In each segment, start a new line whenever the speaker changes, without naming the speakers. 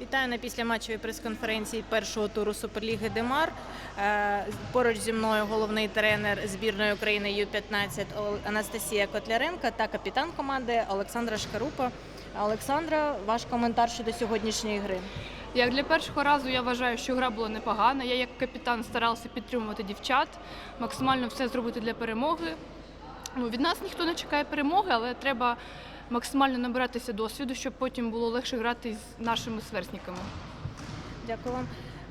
Вітаю на післяматчевій прес-конференції першого туру Суперліги Демар. Е, Поруч зі мною головний тренер збірної України Ю-15 Анастасія Котляренка та капітан команди Олександра Шкарупа. Олександра, ваш коментар щодо сьогоднішньої гри.
Як для першого разу я вважаю, що гра була непогана. Я як капітан старався підтримувати дівчат, максимально все зробити для перемоги. Ну, від нас ніхто не чекає перемоги, але треба максимально набиратися досвіду, щоб потім було легше грати з нашими сверстниками.
Дякую вам.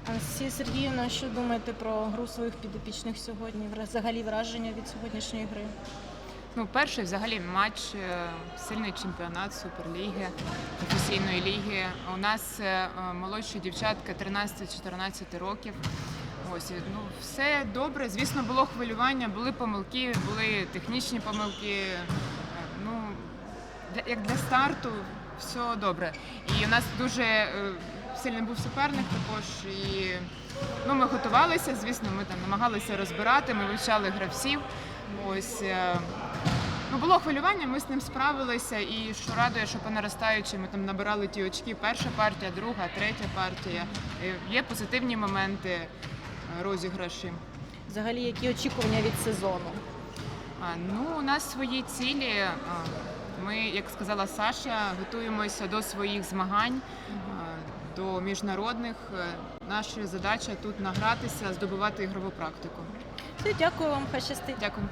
Анастасія Сергіївна, що думаєте про гру своїх підопічних сьогодні? Взагалі враження від сьогоднішньої гри?
Ну, перший взагалі матч, е, сильний чемпіонат Суперліги, професійної ліги. У нас е, молодші дівчатка 13-14 років. Ось ну все добре. Звісно, було хвилювання, були помилки, були технічні помилки. Як для старту, все добре. І у нас дуже е, сильний був суперник також. І ну, ми готувалися, звісно, ми там намагалися розбирати, ми вивчали гравців. Ось е, ну було хвилювання, ми з ним справилися. І що радує, що по наростаючій ми там набирали ті очки. Перша партія, друга, третя партія. Е, Є позитивні моменти е, розіграші.
Взагалі, які очікування від сезону?
А, ну, у нас свої цілі. А, Ми, як сказала Саша, готуємося до своїх змагань, до міжнародних. Е, Наша задача тут награтися, здобувати ігрову практику.
Все, дякую вам, хай щастить.
Дякую.